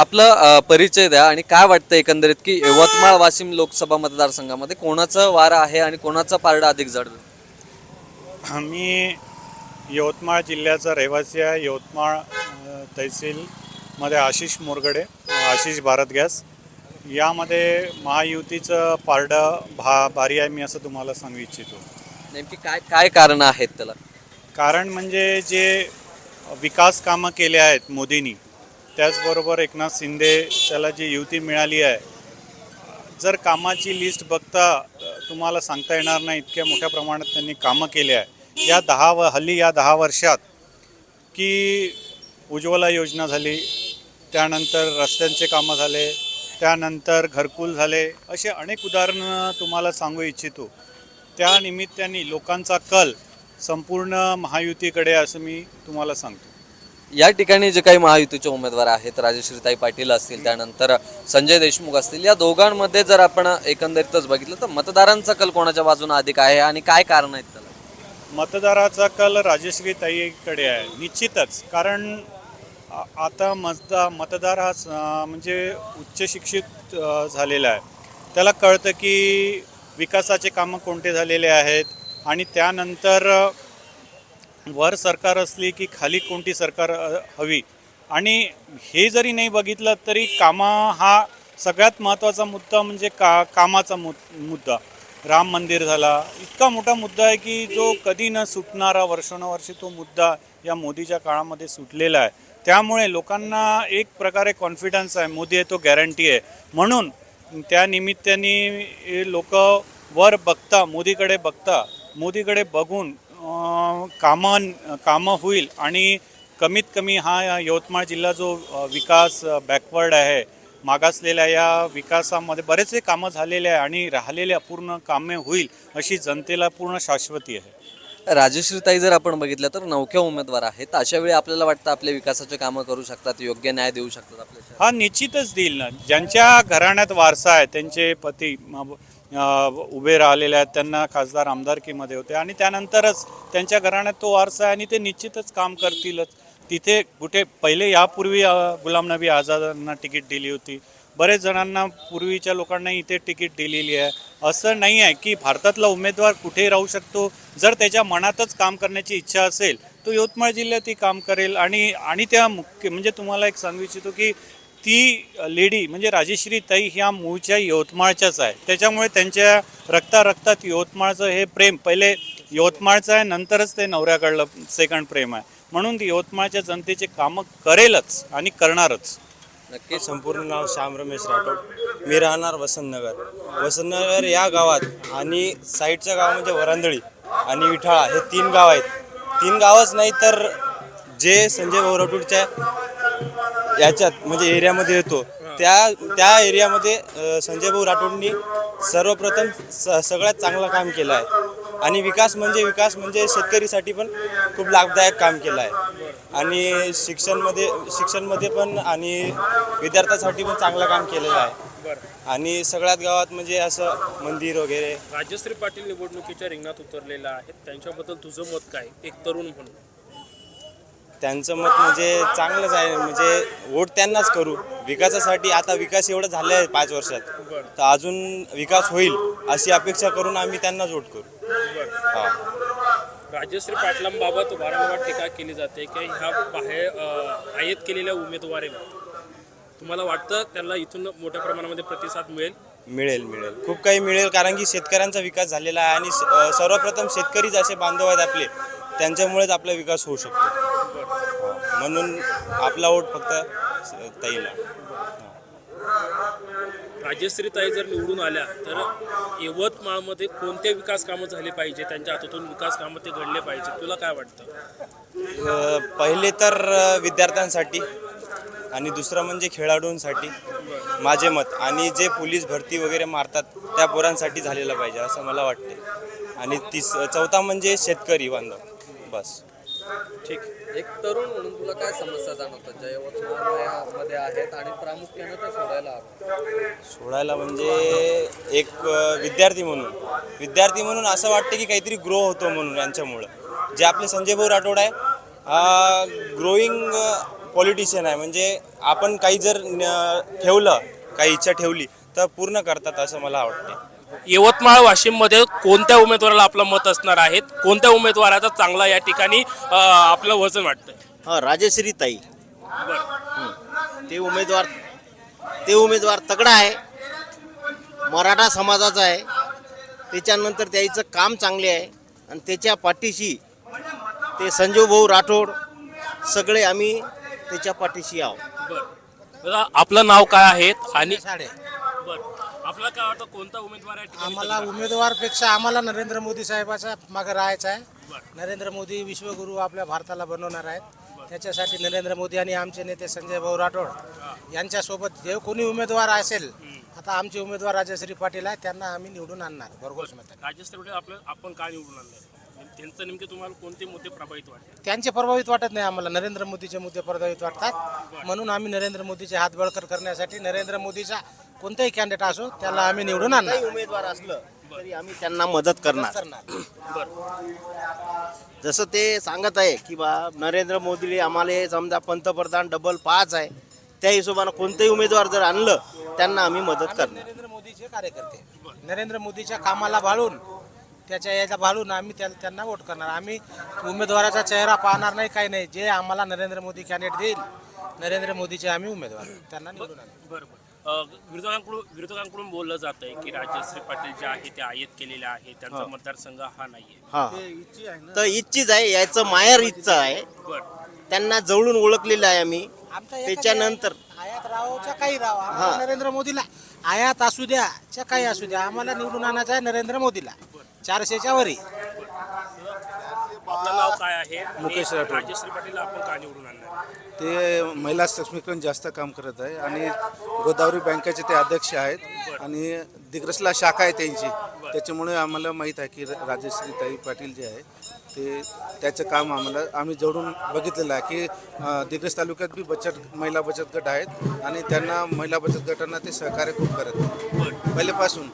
आपलं परिचय द्या आणि काय वाटतं एकंदरीत की यवतमाळ वाशिम लोकसभा मतदारसंघामध्ये कोणाचं वारं आहे आणि कोणाचं पारडं अधिक जड? मी यवतमाळ जिल्ह्याचा रहिवासी आहे. यवतमाळ तहसीलमध्ये आशिष मोरगडे आशिष भारत गॅस. यामध्ये महायुतीचं पारडं भा भारी आहे मी असं तुम्हाला सांगू इच्छितो. नेमकी काय काय कारण आहेत त्याला? कारण म्हणजे जे विकास कामं केले आहेत मोदींनी त्याचबरोबर एकनाथ शिंदे त्याला जी युती मिळाली आहे जर कामाची लिस्ट बघता तुम्हाला सांगता येणार नाही इतक्या मोठ्या प्रमाणात त्यांनी कामं केले आहे. या दहा व हल्ली या दहा वर्षात की उज्ज्वला योजना झाली त्यानंतर रस्त्यांचे कामं झाले त्यानंतर घरकुल झाले असे अनेक उदाहरणं तुम्हाला सांगू इच्छितो. त्या निमित्ताने लोकांचा कल संपूर्ण महायुतीकडे असं मी तुम्हाला सांगतो. या ठिकाणी जे काही महायुतीचे उमेदवार आहेत राजश्रीताई पाटील असतील त्यानंतर संजय देशमुख असतील या दोघांमध्ये जर आपण एकंदरीतच बघितलं तर मतदारांचा कल कोणाच्या बाजूने अधिक आहे आणि काय कारण आहेत त्याला? मतदाराचा कल राजश्रीताईकडे आहे निश्चितच. कारण आता मतदा मतदार हा म्हणजे उच्च शिक्षित झालेला आहे. त्याला कळतं की विकासाचे कामं कोणते झालेले आहेत आणि त्यानंतर वर सरकार असली की खाली कोणती सरकार हवी? आणि हे जरी नाही बघितलं तरी कामा हा सगळ्यात महत्त्वाचा मुद्दा म्हणजे का कामाचा मु मुद्दा. राम मंदिर झाला. इतका मोठा मुद्दा आहे की जो कधी न सुटणारा वर्षानुवर्षी तो मुद्दा या मोदीच्या काळामध्ये सुटलेला आहे. त्यामुळे लोकांना एक प्रकारे कॉन्फिडन्स आहे. मोदी आहे तो गॅरंटी आहे. म्हणून त्या निमित्ताने लोक वर बघता मोदीकडे बघता मोदीकडे बघून कामं कामं होईल आणि कमीत कमी हा यवतमाळ जिल्हा जो विकास बॅकवर्ड आहे मागासलेल्या या विकासामध्ये बरेचसे कामं झालेले आहे आणि राहिलेले अपूर्ण कामे होईल अशी जनतेला पूर्ण शाश्वती आहे. राजश्रीताई जर आपण बघितलं तर नवख्या उमेदवार आहेत. अशा वेळी आपल्याला वाटतं आपले विकासाचे कामं करू शकतात योग्य न्याय देऊ शकतात आपल्या. हा निश्चितच देईल ना. ज्यांच्या घराण्यात वारसा आहे त्यांचे पती उभे राहिलेले आहेत. त्यांना खासदार आमदारकीमध्ये होते. आणि त्यानंतरच त्यांच्या घराण्यात तो वारसा आहे आणि ते निश्चितच काम करतीलच. तिथे कुठे पहिले यापूर्वी गुलाम नबी आझादांना तिकीट दिली होती. बरेच जणांना पूर्वीच्या लोकांना इथे तिकीट दिलेली आहे. असं नाही आहे की भारतातला उमेदवार कुठेही राहू शकतो. जर त्याच्या मनातच काम करण्याची इच्छा असेल तो यवतमाळ जिल्ह्यातही काम करेल. आणि आणि त्या मुख्य म्हणजे तुम्हाला एक सांगू इच्छितो की ती लेडी म्हणजे राजेश्री ताई ह्या मूळच्या यवतमाळच्याच आहे. त्याच्यामुळे त्यांच्या रक्ता रक्तात यवतमाळचं हे प्रेम पहिले यवतमाळचं आहे नंतरच ते नवऱ्याकडलं सेकंड प्रेम आहे. म्हणून ती यवतमाळच्या जनतेचे कामं करेलच आणि करणारच. नक्की संपूर्ण नाव श्याम रमेश राठोड. मी राहणार वसंतनगर. वसंतनगर या गावात आणि साईडचं गाव म्हणजे वरांदळी आणि विठाळा हे तीन गाव आहेत. तीन गावच नाही तर जे संजय भाऊ राठोडच्या याच्यात म्हणजे एरियामध्ये येतो. त्या त्या एरियामध्ये संजय भाऊ राठोडनी सर्वप्रथम स सगळ्यात चांगलं काम केलं आहे. आणि विकास म्हणजे विकास म्हणजे शेतकरीसाठी पण खूप लाभदायक काम केलं आहे. आणि शिक्षणमध्ये शिक्षणमध्ये पण आणि विद्यार्थ्यांसाठी पण चांगलं काम केलेलं आहे. आणि सगळ्यात गावात म्हणजे असं मंदिर वगैरे. राजश्री पाटील निवडणुकीच्या रिंगणात उतरलेला आहेत त्यांच्याबद्दल तुझं मत काय? एक तरुण म्हणून. त्यांचं मत म्हणजे चांगलंच आहे. म्हणजे वोट त्यांनाच करू. विकासासाठी आता विकास एवढं झाले आहे पाच वर्षात. तर अजून विकास होईल अशी अपेक्षा करून आम्ही त्यांनाच वोट करू. हा. राजश्री पाटलांबाबत वारंवार टीका केली जाते की ह्या बाहेर अं, आयात केलेल्या उमेदवार तुम्हाला वाटतं त्यांना इथून मोठ्या प्रमाणामध्ये प्रतिसाद मिळेल? मिळेल मिळेल. खूप काही मिळेल कारण की शेतकऱ्यांचा विकास झालेला आहे आणि स- अ, सर्वप्रथम शेतकरीच असे बांधव आहेत आपले. त्यांच्यामुळेच आपला विकास होऊ शकतो. म्हणून आपला वोट फक्त ताईला. राजश्री ताई जर निवडून आल्या तर यवतमाळमध्ये कोणते विकास कामं झाले पाहिजे? त्यांच्या हातातून विकास कामं ते घडले पाहिजे. तुला काय वाटतं? पहिले तर विद्यार्थ्यांसाठी आणि दुसरं म्हणजे खेळाडूंसाठी माझे मत. आणि जे पोलीस भरती वगैरे मारतात त्या पोरांसाठी झालेलं पाहिजे असं मला वाटते आणि तिस चौथा म्हणजे शेतकरी बांधव. बस. ठीक. एक तरुण म्हणून तुला काय समस्या जाणवतात? ज्या यवतमाळमध्ये आहेत आणि प्रामुख्याने ते सोडायला सोडायला म्हणजे एक विद्यार्थी म्हणून. विद्यार्थी म्हणून असं वाटतं की काहीतरी ग्रो होतो म्हणून यांच्यामुळं. जे आपले संजय भाऊ राठोड आहे ग्रोईंग पॉलिटिशियन आहे. म्हणजे आपण काही जर ठेवलं काही इच्छा ठेवली तर पूर्ण करतात असं मला वाटते यवतमाळ वाशिममध्ये कोणत्या उमेदवाराला आपलं मत असणार आहे कोणत्या उमेदवाराचा चांगला या ठिकाणी अ, आपलं वजन वाटतंय? हा राजश्री ताई. ते उमेदवार ते उमेदवार तगडा आहे. मराठा समाजाचा आहे. त्याच्यानंतर त्याचं काम चांगले आहे. आणि त्याच्या पाठीशी ते संजीव भाऊ राठोड सगळे आम्ही त्याच्या पाठीशी आहोत. आपलं नाव काय आहे? आणि साडे. बरं आपलं काय वाटतं कोणता उमेदवार ठिकाणी आम्हाला उमेदवारपेक्षा आम्हाला नरेंद्र मोदी साहेबाचा मागे राहायचं आहे. नरेंद्र मोदी विश्वगुरू आपल्या भारताला बनवणार आहेत. त्याच्यासाठी नरेंद्र मोदी आणि आमचे नेते संजय भाऊ राठोड यांच्यासोबत जे कोणी उमेदवार असेल आता आमचे उमेदवार राजश्री पाटील आहे त्यांना आम्ही निवडून आणणार भरघोस पाटील आपलं आपण का निवडून आणलं? त्यांचं नेमके तुम्हाला कोणते मुद्दे प्रभावित वाटते त्यांचे प्रभावित वाटत नाही आम्हाला. नरेंद्र मोदीचे मुद्दे प्रभावित वाटतात. म्हणून आम्ही नरेंद्र मोदीचे हात बळकट करण्यासाठी नरेंद्र मोदीचा कोणताही कॅन्डिडेट असो त्याला आम्ही निवडून आणणार. काही उमेदवार असलं तरी आम्ही त्यांना मदत करणार. करणार. जसं ते सांगत आहे की बा नरेंद्र मोदीले आम्हाला समजा पंतप्रधान डबल पाच आहे त्या हिशोबानं कोणतेही उमेदवार जर आणलं त्यांना आम्ही मदत करणार. नरेंद्र मोदीचे कार्यकर्ते. नरेंद्र मोदीच्या कामाला भाळून त्याच्या याला भाळून आम्ही त्या त्यांना वोट करणार. आम्ही उमेदवाराचा चेहरा पाहणार नाही काही नाही. जे आम्हाला नरेंद्र मोदी कॅन्डिडेट देईल नरेंद्र मोदीचे आम्ही उमेदवार. त्यांना निवडून आणणार. बरोबर विरोधकांकडून विरोधकांकडून बोललं जात आहे की राजश्री पाटील जे आहे ते आयत केलेले आहे त्यांचा मतदारसंघ हा नाहीये. हा. तर इच्छीच आहे याचं मायर इच्छा आहे. बरं. त्यांना जवळून ओळखलेलं आहे आम्ही. आमचा एकच त्याच्यानंतर आहे, आयात राहोच्या काही राहो आम्हाला नरेंद्र मोदीला. आयात असू द्या च्या काही असू द्या आम्हाला निवडून आणायचं आहे नरेंद्र मोदीला. चारशेच्या वरी. आपलं नाव काय आहे? आणि मुकेश राठोड. राजश्री पाटील आपण का निवडून आणणार? ते महिला सक्षमीकरण जास्त काम करत आहे आणि गोदावरी बँकेचे ते अध्यक्ष आहेत आणि दिग्रसला शाखा आहे त्यांची. त्याच्यामुळे आम्हाला माहीत आहे की राजश्री ताई पाटील जे आहे ते त्याचं काम आम्हाला आम्ही जवळून बघितलेलं आहे की अं, दिग्रस तालुक्यात बी बचत महिला बचत गट आहेत आणि त्यांना महिला बचत गटांना ते सहकार्य खूप करत आहेत. पहिल्यापासून